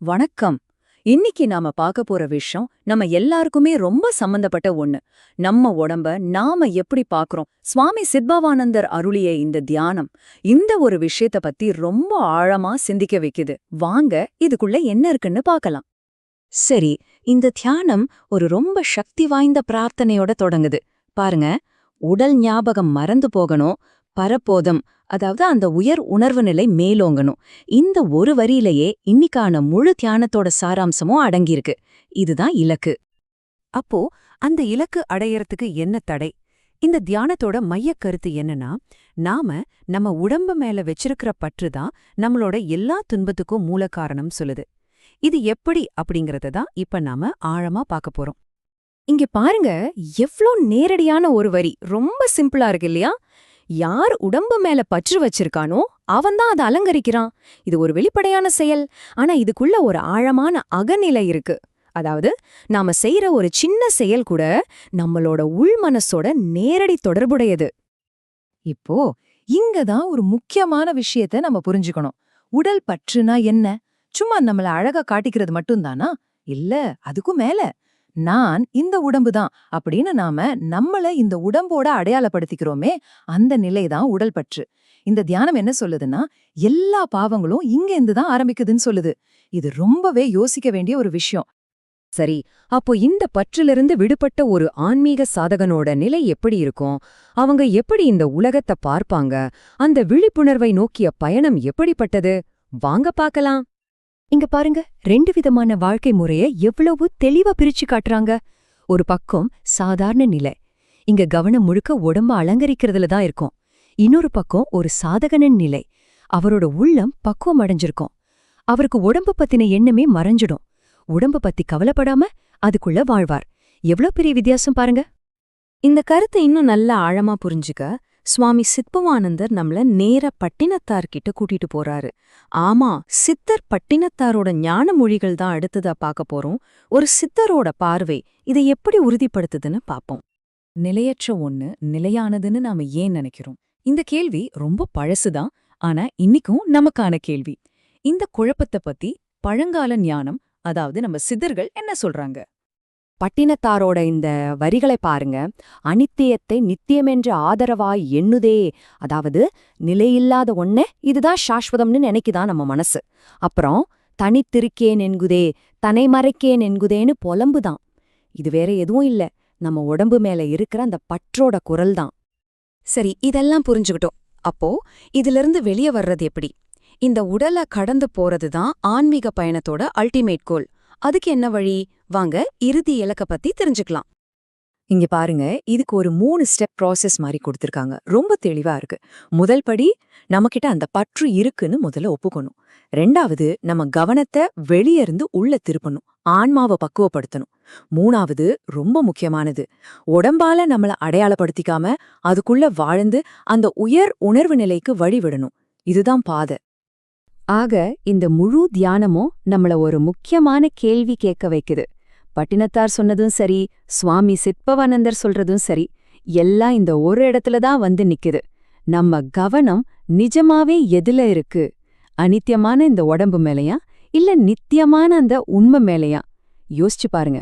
வணக்கம். இன்னைக்கு நாம பார்க்க போற விஷயம் நம்ம எல்லாருக்குமே ரொம்ப சம்பந்தப்பட்ட ஒண்ணு. நம்ம உடம்ப நாம எப்படி பாக்குறோம் சுவாமி சித்பவானந்தர் அருளிய இந்த தியானம் இந்த ஒரு விஷயத்த பத்தி ரொம்ப ஆழமா சிந்திக்க வைக்குது. வாங்க இதுக்குள்ள என்ன இருக்குன்னு பார்க்கலாம். சரி இந்த தியானம் ஒரு ரொம்ப சக்தி வாய்ந்த பிரார்த்தனையோட தொடங்குது. பாருங்க உடல் ஞாபகம் மறந்து போகணும் பரப்போதம் அதாவது அந்த உயர் உணர்வு நிலை மேலோங்கணும். இந்த ஒரு வரியிலேயே இன்னிக்கான முழு தியானத்தோட சாராம்சமும் அடங்கியிருக்கு. இதுதான் இலக்கு. அப்போ அந்த இலக்கு அடையறதுக்கு என்ன தடை? இந்த தியானத்தோட மையக் கருத்து என்னன்னா நாம நம்ம உடம்பு மேல வச்சிருக்கிற பற்று தான் நம்மளோட எல்லா துன்பத்துக்கும் மூல காரணம் சொல்லுது. இது எப்படி அப்படிங்கறத தான் இப்ப நாம ஆழமா பார்க்க போறோம். இங்க பாருங்க எவ்ளோ நேரடியான ஒரு வரி. ரொம்ப சிம்பிளா இருக்கு இல்லையா? யார் உடம்பு மேல பற்று வச்சிருக்கானோ அவன்தான் அதை அலங்கரிக்கிறான். இது ஒரு வெளிப்படையான செயல். ஆனா இதுக்குள்ள ஒரு ஆழமான அகநிலை இருக்கு. அதாவது நாம செய்யற ஒரு சின்ன செயல் கூட நம்மளோட உள் மனசோட நேரடி தொடர்புடையது. இப்போ இங்க தான் ஒரு முக்கியமான விஷயத்த நம்ம புரிஞ்சுக்கணும். உடல் பற்றுனா என்ன? சும்மா நம்மள அழகா காட்டிக்கிறது மட்டும்தானா? இல்ல அதுக்கும் மேல. நான் இந்த உடம்பு தான் அப்படின்னு நாம நம்மள இந்த உடம்போட அடையாளப்படுத்திக்கிறோமே அந்த நிலைதான் உடல் பற்று. இந்த தியானம் என்ன சொல்லுதுன்னா எல்லா பாவங்களும் இங்க இருந்து தான் ஆரம்பிக்குதுன்னு சொல்லுது. இது ரொம்பவே யோசிக்க வேண்டிய ஒரு விஷயம். சரி அப்போ இந்த பற்றிலிருந்து விடுபட்ட ஒரு ஆன்மீக சாதகனோட நிலை எப்படி இருக்கும்? அவங்க எப்படி இந்த உலகத்தை பார்ப்பாங்க? அந்த விழிப்புணர்வை நோக்கிய பயணம் எப்படிப்பட்டது? வாங்க பார்க்கலாம். இங்க பாருங்க ரெண்டு விதமான வாழ்க்கை முறைய எவ்வளவு தெளிவா பிரிச்சு காட்டுறாங்க. ஒரு பக்கம் சாதாரண நிலை. இங்க கவனம் முழுக்க உடம்ப அலங்கரிக்கிறதுல தான் இருக்கும். இன்னொரு பக்கம் ஒரு சாதகனின் நிலை. அவரோட உள்ளம் பக்குவம் அடைஞ்சிருக்கும். அவருக்கு உடம்பு பத்தின எண்ணமே மறைஞ்சிடும். உடம்பு பத்தி கவலைப்படாம அதுக்குள்ள வாழ்வார். எவ்ளோ பெரிய வித்தியாசம் பாருங்க. இந்த கருத்தை இன்னும் நல்லா ஆழமா புரிஞ்சுக்க சுவாமி சித்பவானந்தர் நம்மள நேர பட்டினத்தார்கிட்ட கூட்டிட்டு போறாரு. ஆமா சித்தர் பட்டினத்தாரோட ஞான மொழிகள் தான் அடுத்ததா பார்க்க போறோம். ஒரு சித்தரோட பார்வை இதை எப்படி உறுதிப்படுத்துதுன்னு பாப்போம். நிலையற்ற ஒண்ணு நிலையானதுன்னு நாம ஏன் நினைக்கிறோம்? இந்த கேள்வி ரொம்ப பழசுதான் ஆனா இன்னிக்கும் நமக்கான கேள்வி. இந்த குழப்பத்தை பத்தி பழங்கால ஞானம் அதாவது நம்ம சித்தர்கள் என்ன சொல்றாங்க? பட்டினத்தாரோட இந்த வரிகளை பாருங்க. அனித்தியத்தை நித்தியமென்ற ஆதரவாய் எண்ணுதே. அதாவது நிலையில்லாத ஒண்ணே இதுதான் சாஸ்வதம்னு நினைக்குதான் நம்ம மனசு. அப்புறம் தனித்திருக்கேன் என்குதே. தனை மறைக்கேன் என்குதேன்னு புலம்புதான். இது வேற எதுவும் இல்ல. நம்ம உடம்பு மேல இருக்கிற அந்த பற்றோட குரல் தான் சரி இதெல்லாம் புரிஞ்சுக்கிட்டோம். அப்போ இதிலிருந்து வெளியே வர்றது எப்படி? இந்த உடலை கடந்து போறது தான் ஆன்மீக பயணத்தோட அல்டிமேட் கோல் அதுக்கு என்ன வழி? வாங்க இறுதி இலக்க பத்தி தெரிஞ்சுக்கலாம். இங்க பாருங்க இதுக்கு ஒரு மூணு ஸ்டெப் ப்ராசஸ் மாதிரி கொடுத்திருக்காங்க. ரொம்ப தெளிவா இருக்கு. முதல் படி நம்மகிட்ட அந்த பற்று இருக்குன்னு முதல்ல ஒப்புக்கணும். ரெண்டாவது நம்ம கவனத்தை வெளிய இருந்து உள்ள திருப்பணும். ஆன்மாவை பக்குவப்படுத்தணும். மூணாவது ரொம்ப முக்கியமானது உடம்பால நம்மள அடையாளப்படுத்திக்காம அதுக்குள்ள வாழ்ந்து அந்த உயர் உணர்வு நிலைக்கு வழிவிடணும். இதுதான் பாதை. ஆக இந்த முழு தியானமும் நம்மள ஒரு முக்கியமான கேள்வி கேட்க வைக்குது. பட்டினத்தார் சொன்னதும் சரி சுவாமி சிற்பவானந்தர் சொல்றதும் சரி எல்லாம் இந்த ஒரு இடத்துல தான் வந்து நிக்குது. நம்ம கவனம் நிஜமாவே எதுல இருக்கு? அனித்தியமான இந்த உடம்பு மேலையா? இல்ல நித்தியமான அந்த உண்மை மேலையா? யோசிச்சு பாருங்க.